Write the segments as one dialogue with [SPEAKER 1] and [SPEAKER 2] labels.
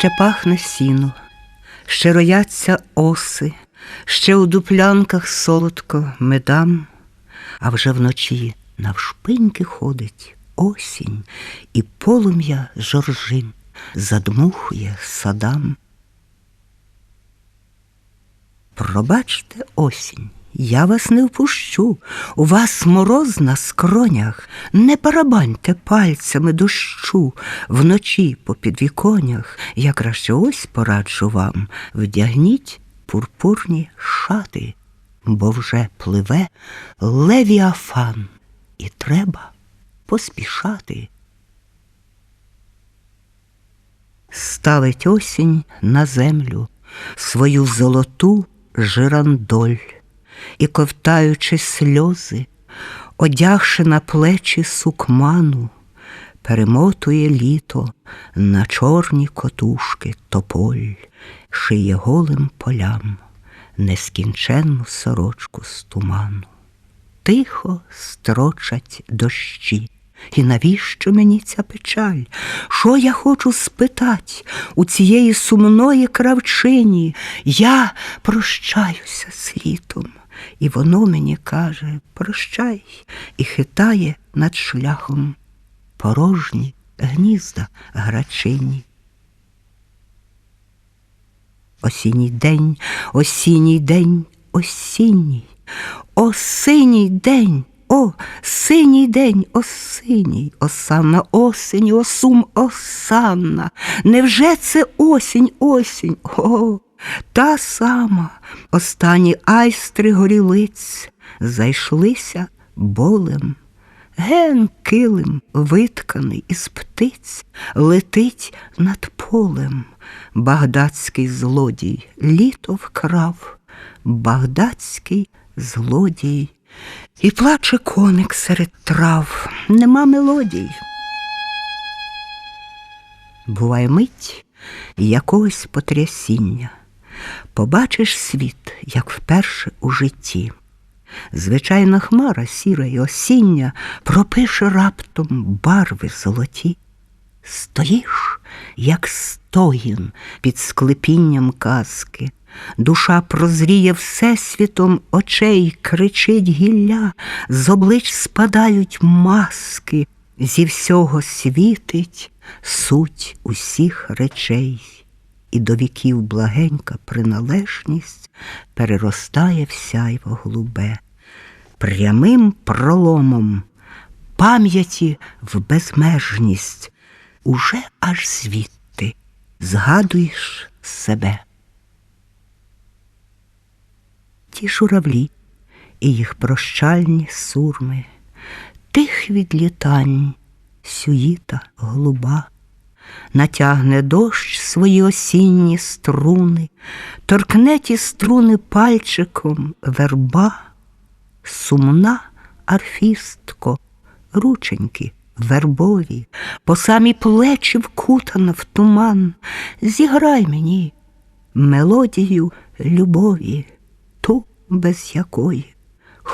[SPEAKER 1] Ще пахне сіно, ще рояться оси, ще у дуплянках солодко медам, а вже вночі навшпиньки ходить осінь, і полум'я жоржин задмухує садам. Пробачте осінь, я вас не впущу, у вас мороз на скронях, не барабаньте пальцями дощу, вночі по підвіконях, я краще ось пораджу вам, вдягніть пурпурні шати, бо вже пливе левіафан, і треба поспішати. Ставить осінь на землю свою золоту жирандоль і, ковтаючи сльози, одягши на плечі сукману, перемотує літо на чорні котушки тополь, шиє голим полям нескінченну сорочку з туману. Тихо строчать дощі. І навіщо мені ця печаль? Що я хочу спитать у цієї сумної кравчині? Я прощаюся з літом, і воно мені каже прощай, і хитає над шляхом порожні гнізда грачині. Осінній день, осінній день, осінній, осиній день. О, синій день, о синій, осанна осінь, о сум осанна. Невже це осінь, осінь? О, та сама. Останні айстри горілиць зайшлися болем. Ген килим, витканий із птиць, летить над полем. Багдадський злодій літо вкрав, багдадський злодій. І плаче коник серед трав, нема мелодій. Буває мить якогось потрясіння, побачиш світ, як вперше у житті. Звичайна хмара сіра й осіння пропише раптом барви золоті. Стоїш, як стоїн під склепінням казки. Душа прозріє всесвітом очей, кричить гілля, з облич спадають маски, зі всього світить суть усіх речей, і до віків благенька приналежність переростає в сяйво голубе, прямим проломом пам'яті в безмежність, уже аж звідти згадуєш себе. Ті журавлі і їх прощальні сурми, тих відлітань сюїта голуба, натягне дощ свої осінні струни, торкне ті струни пальчиком верба, сумна арфістко, рученьки. Вербові, по самі плечі вкутана в туман, зіграй мені мелодію любові ту, без якої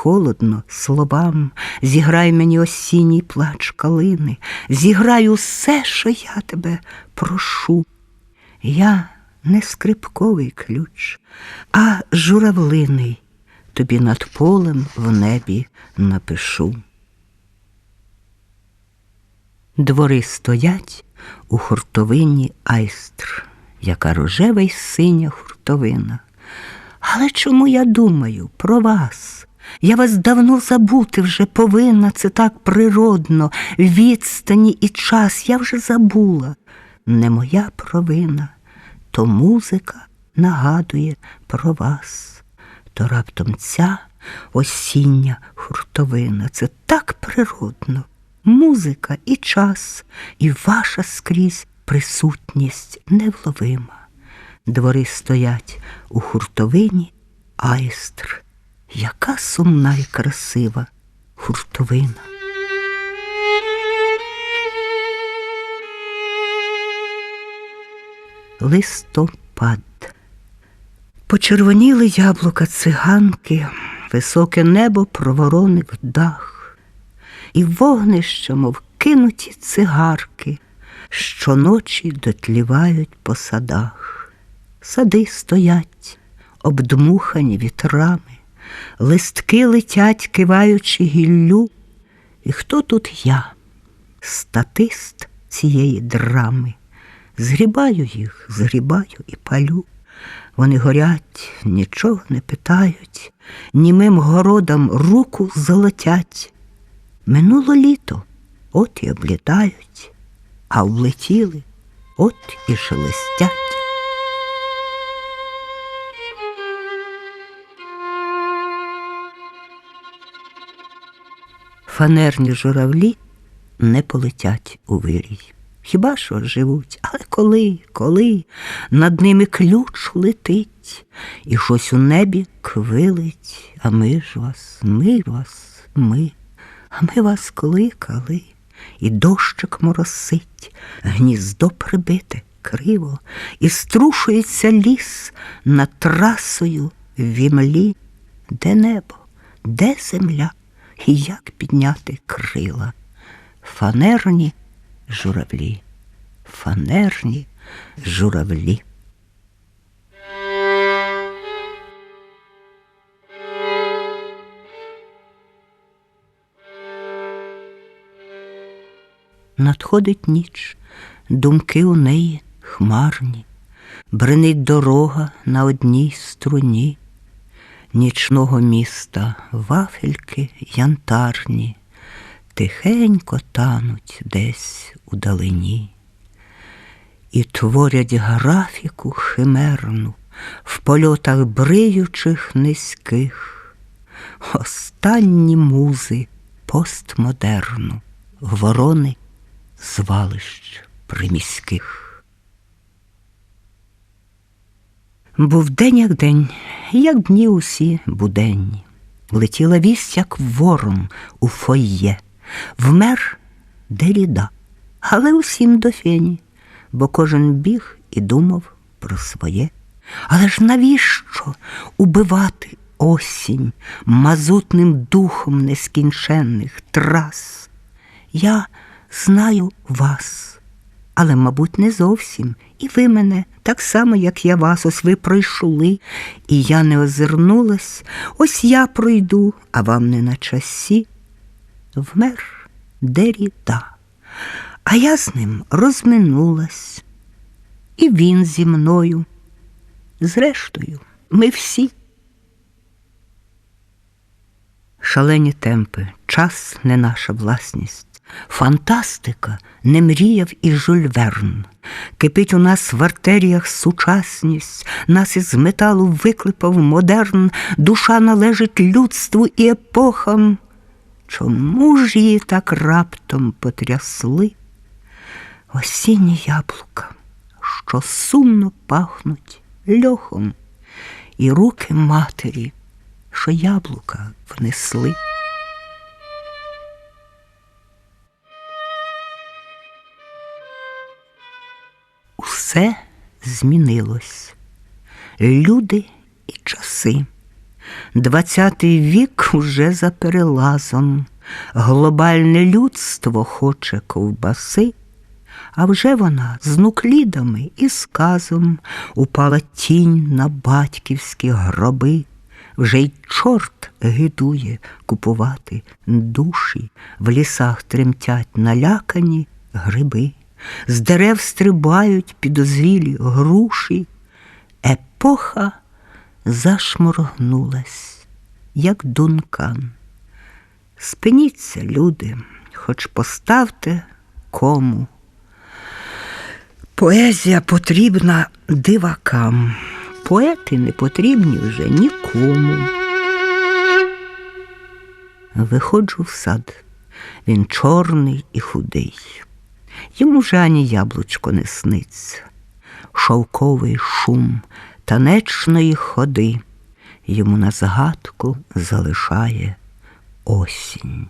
[SPEAKER 1] холодно словам, зіграй мені осінній плач калини, зіграй усе, що я тебе прошу. Я не скрипковий ключ, а журавлиний тобі над полем в небі напишу. Двори стоять у хуртовині айстр, яка рожева й синя хуртовина. Але чому я думаю про вас? Я вас давно забути вже повинна, це так природно, відстані і час я вже забула. Не моя провина, то музика нагадує про вас, то раптом ця осіння хуртовина, це так природно, музика і час, і ваша скрізь присутність невловима. Двори стоять у хуртовині айстр. Яка сумна і красива хуртовина. Листопад. Почервоніли яблука циганки, високе небо проворонив дах, і вогнище, мов кинуті цигарки, щоночі дотлівають по садах. Сади стоять, обдмухані вітрами, листки летять, киваючи гіллю. І хто тут я, статист цієї драми? Згрібаю їх, згрібаю і палю. Вони горять, нічого не питають, німим городам руку золотять. Минуло літо, от і облітають, а влетіли, от і шелестять. Фанерні журавлі не полетять у вирій. Хіба що живуть, але коли, коли над ними ключ летить, і щось у небі квилить, а ми ж вас, ми вас, ми, а ми вас кликали, і дощик моросить, гніздо прибите криво, і струшується ліс над трасою в імлі, де небо, де земля, і як підняти крила. Фанерні журавлі, фанерні журавлі. Надходить ніч, думки у неї хмарні, бренить дорога на одній струні, нічного міста вафельки янтарні тихенько тануть десь у далині і творять графіку химерну в польотах бриючих низьких, останні музи постмодерну, ворони звалищ приміських. Був день як день, як дні усі буденні. Летіла вість, як ворон у фоє, вмер Деріда, але усім до фені, бо кожен біг і думав про своє. Але ж навіщо убивати осінь мазутним духом нескінченних трас? Я знаю вас, але, мабуть, не зовсім. І ви мене, так само, як я вас, ось ви пройшли, і я не озирнулась, ось я пройду, а вам не на часі. Вмер Деріда, а я з ним розминулась, і він зі мною. Зрештою, ми всі. Шалені темпи, час не наша власність. Фантастика не мріяв і Жюль Верн. Кипить у нас в артеріях сучасність, нас із металу виклипав модерн, душа належить людству і епохам. Чому ж її так раптом потрясли? Осінні яблука, що сумно пахнуть льохом, і руки матері, що яблука внесли. Усе змінилось. Люди і часи. Двадцятий вік уже за перелазом. Глобальне людство хоче ковбаси, а вже вона з нуклідами і сказом упала тінь на батьківські гроби. Вже й чорт гидує купувати душі, в лісах тремтять налякані гриби з дерев стрибають підозрілі груші. Епоха зашморгнулась, як дункан. Спиніться, люди, хоч поставте кому. Поезія потрібна дивакам, поети не потрібні вже нікому. Виходжу в сад, він чорний і худий. Йому вже ані яблучко не сниться, шовковий шум танечної ходи йому на згадку залишає осінь.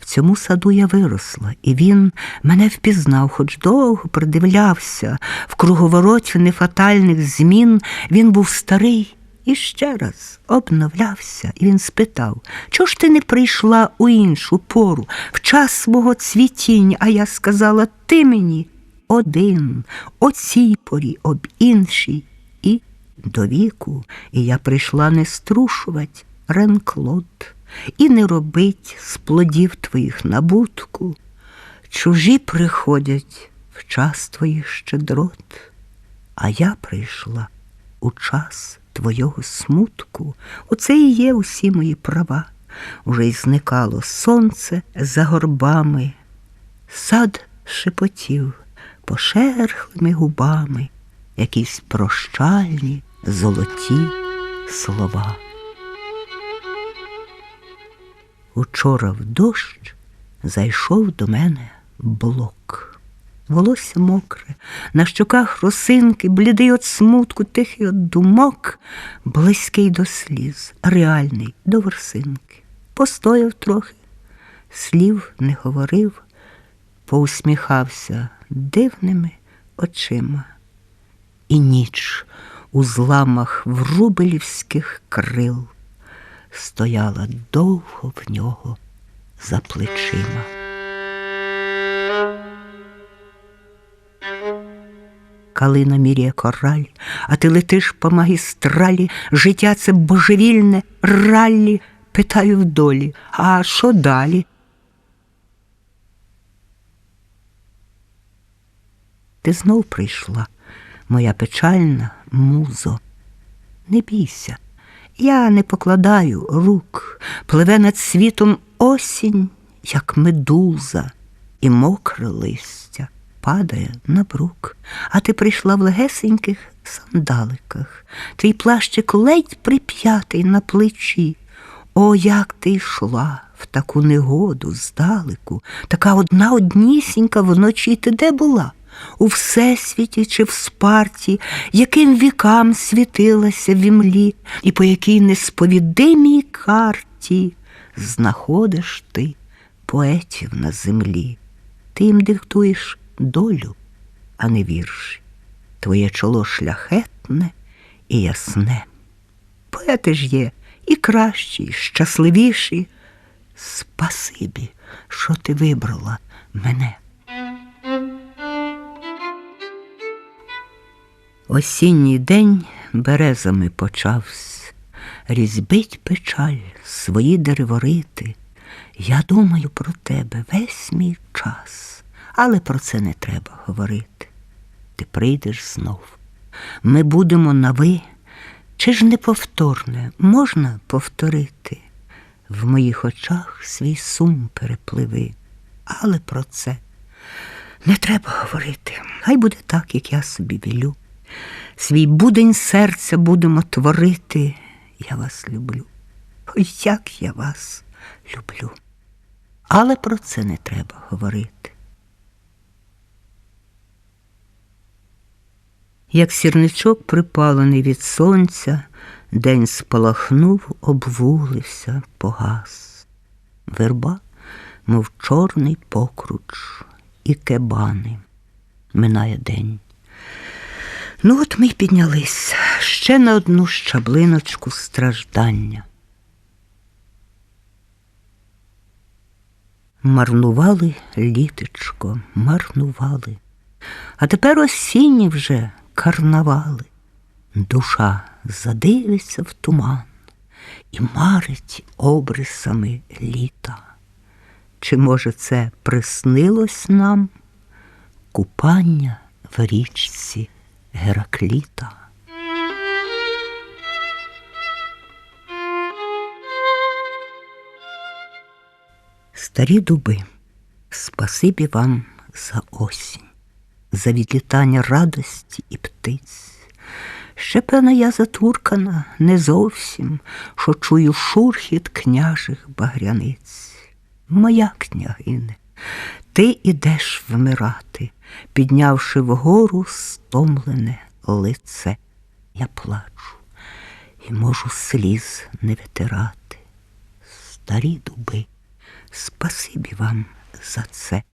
[SPEAKER 1] В цьому саду я виросла, і він мене впізнав, хоч довго придивлявся, в круговороті нефатальних змін він був старий і ще раз обновлявся, і він спитав, чого ж ти не прийшла у іншу пору, в час мого цвітіння, а я сказала, ти мені один, о цій порі об іншій, і до віку, і я прийшла не струшувать ренклод, і не робить з плодів твоїх набутку. Чужі приходять в час твоїх щедрот, а я прийшла у час твого смутку. Оце і є усі мої права. Уже й зникало сонце за горбами, сад шепотів пошерхлими губами якісь прощальні золоті слова. Учора в дощ зайшов до мене блок. Волосся мокре, на щоках росинки, блідий от смутку, тихий от думок, близький до сліз, реальний до ворсинки. Постояв трохи, слів не говорив, поусміхався дивними очима. І ніч у зламах врубелівських крил стояла довго в нього за плечима. Калина міряє кораль, а ти летиш по магістралі, життя це божевільне раллі, питаю в долі, а що далі? Ти знов прийшла, моя печальна музо. Не бійся, я не покладаю рук, пливе над світом осінь, як медуза, і мокре листя падає на брук, а ти прийшла в легесеньких сандаликах, твій плащик ледь прип'ятий на плечі. О, як ти йшла в таку негоду здалеку, така одна однісінька вночі ти де була? У всесвіті чи в спарті, яким вікам світилася в імлі, і по якій несповідимій карті знаходиш ти поетів на землі. Ти їм диктуєш долю, а не вірші. Твоє чоло шляхетне і ясне. Поети ж є і кращі, і щасливіші. Спасибі, що ти вибрала мене. Осінній день березами почався, різьбить печаль свої дереворити. Я думаю про тебе весь мій час, але про це не треба говорити. Ти прийдеш знов. Ми будемо на ви, чи ж неповторне можна повторити? В моїх очах свій сум перепливи, але про це не треба говорити. Хай буде так, як я собі вілю. Свій будень серця будемо творити. Я вас люблю. Ой, як я вас люблю. Але про це не треба говорити. Як сірничок припалений від сонця, день спалахнув, обвуглився, погас. Верба, мов чорний покруч, і кебани. Минає день. Ну, от ми й піднялись ще на одну щаблиночку страждання. Марнували літечко, марнували, а тепер осінні вже карнавали. Душа задивиться в туман і марить обрисами літа. Чи, може, це приснилось нам купання в річці Геракліта? Старі дуби, спасибі вам за осінь, за відлітання радості і птиць. Ще, певно, я затуркана не зовсім, що чую шурхіт княжих багряниць. Моя княгине, ти ідеш вмирати, піднявши вгору стомлене лице. Я плачу і можу сліз не витирати. Старі дуби, спасибі вам за це.